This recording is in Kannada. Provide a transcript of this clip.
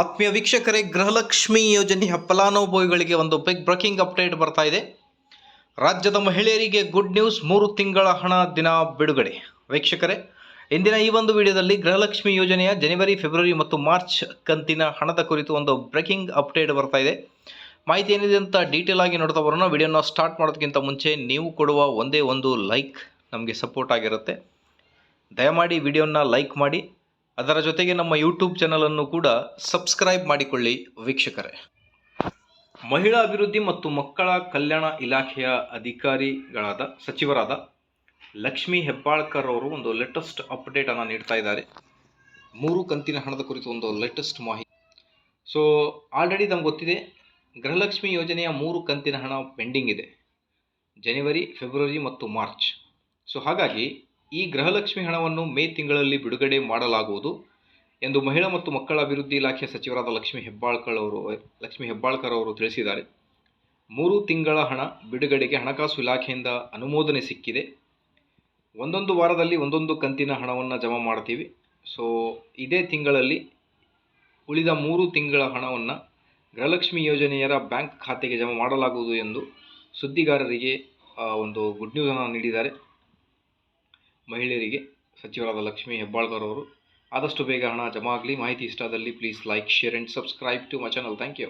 ಆತ್ಮೀಯ ವೀಕ್ಷಕರೇ, ಗೃಹಲಕ್ಷ್ಮಿ ಯೋಜನೆಯ ಫಲಾನುಭವಿಗಳಿಗೆ ಒಂದು ಬಿಗ್ ಬ್ರೇಕಿಂಗ್ ಅಪ್ಡೇಟ್ ಬರ್ತಾ ಇದೆ. ರಾಜ್ಯದ ಮಹಿಳೆಯರಿಗೆ ಗುಡ್ ನ್ಯೂಸ್ ಮೂರು ತಿಂಗಳ ಹಣ, ದಿನ ಬಿಡುಗಡೆ. ವೀಕ್ಷಕರೇ, ಇಂದಿನ ಈ ಒಂದು ವಿಡಿಯೋದಲ್ಲಿ ಗೃಹಲಕ್ಷ್ಮಿ ಯೋಜನೆಯ ಜನವರಿ, ಫೆಬ್ರವರಿ ಮತ್ತು ಮಾರ್ಚ್ ಕಂತಿನ ಹಣದ ಕುರಿತು ಒಂದು ಬ್ರೇಕಿಂಗ್ ಅಪ್ಡೇಟ್ ಬರ್ತಾ ಇದೆ. ಮಾಹಿತಿ ಏನಿದೆ ಅಂತ ಡೀಟೇಲ್ ಆಗಿ ನೋಡ್ತಾ ಬರೋಣ. ವಿಡಿಯೋನ ಸ್ಟಾರ್ಟ್ ಮಾಡೋದಕ್ಕಿಂತ ಮುಂಚೆ ನೀವು ಕೊಡುವ ಒಂದೇ ಒಂದು ಲೈಕ್ ನಮಗೆ ಸಪೋರ್ಟ್ ಆಗಿರುತ್ತೆ. ದಯಮಾಡಿ ವಿಡಿಯೋನ ಲೈಕ್ ಮಾಡಿ. ಅದರ ಜೊತೆಗೆ ನಮ್ಮ ಯೂಟ್ಯೂಬ್ ಚಾನಲನ್ನು ಕೂಡ ಸಬ್ಸ್ಕ್ರೈಬ್ ಮಾಡಿಕೊಳ್ಳಿ ವೀಕ್ಷಕರೇ. ಮಹಿಳಾ ಅಭಿವೃದ್ಧಿ ಮತ್ತು ಮಕ್ಕಳ ಕಲ್ಯಾಣ ಇಲಾಖೆಯ ಅಧಿಕಾರಿಗಳಾದ ಸಚಿವರಾದ ಲಕ್ಷ್ಮೀ ಹೆಬ್ಬಾಳ್ಕರ್ ಅವರು ಒಂದು ಲೇಟೆಸ್ಟ್ ಅಪ್ಡೇಟ್ ಅನ್ನು ನೀಡ್ತಾ ಇದ್ದಾರೆ. ಮೂರು ಕಂತಿನ ಹಣದ ಕುರಿತು ಒಂದು ಲೇಟೆಸ್ಟ್ ಮಾಹಿತಿ. ಸೊ ಆಲ್ರೆಡಿ ನಮ್ಗೆ ಗೊತ್ತಿದೆ, ಗೃಹಲಕ್ಷ್ಮಿ ಯೋಜನೆಯ ಮೂರು ಕಂತಿನ ಹಣ ಪೆಂಡಿಂಗ್ ಇದೆ. ಜನವರಿ ಫೆಬ್ರವರಿ ಮತ್ತು ಮಾರ್ಚ್ ಸೊ ಹಾಗಾಗಿ ಈ ಗೃಹಲಕ್ಷ್ಮಿ ಹಣವನ್ನು ಮೇ ತಿಂಗಳಲ್ಲಿ ಬಿಡುಗಡೆ ಮಾಡಲಾಗುವುದು ಎಂದು ಮಹಿಳಾ ಮತ್ತು ಮಕ್ಕಳ ಅಭಿವೃದ್ಧಿ ಇಲಾಖೆ ಸಚಿವರಾದ ಲಕ್ಷ್ಮಿ ಹೆಬ್ಬಾಳ್ಕರ್ ಅವರು, ಲಕ್ಷ್ಮೀ ಹೆಬ್ಬಾಳ್ಕರ್ ಅವರು ತಿಳಿಸಿದ್ದಾರೆ. ಮೂರು ತಿಂಗಳ ಹಣ ಬಿಡುಗಡೆಗೆ ಹಣಕಾಸು ಇಲಾಖೆಯಿಂದ ಅನುಮೋದನೆ ಸಿಕ್ಕಿದೆ. ಒಂದೊಂದು ವಾರದಲ್ಲಿ ಒಂದೊಂದು ಕಂತಿನ ಹಣವನ್ನು ಜಮಾ ಮಾಡ್ತೀವಿ. ಸೊ ಇದೇ ತಿಂಗಳಲ್ಲಿ ಉಳಿದ ಮೂರು ತಿಂಗಳ ಹಣವನ್ನು ಗೃಹಲಕ್ಷ್ಮಿ ಯೋಜನೆಯರ ಬ್ಯಾಂಕ್ ಖಾತೆಗೆ ಜಮಾ ಮಾಡಲಾಗುವುದು ಎಂದು ಸುದ್ದಿಗಾರರಿಗೆ ಒಂದು ಗುಡ್ ನ್ಯೂಸನ್ನು ನೀಡಿದ್ದಾರೆ. ಮಹಿಳೆಯರಿಗೆ ಸಚಿವರಾದ ಲಕ್ಷ್ಮೀ ಹೆಬ್ಬಾಳ್ಕರ್ ಅವರು ಆದಷ್ಟು ಬೇಗ ಹಣ ಜಮಾ ಆಗಲಿ. ಮಾಹಿತಿ ಇಷ್ಟ ಆದಲ್ಲಿ please like share and subscribe to my channel thank you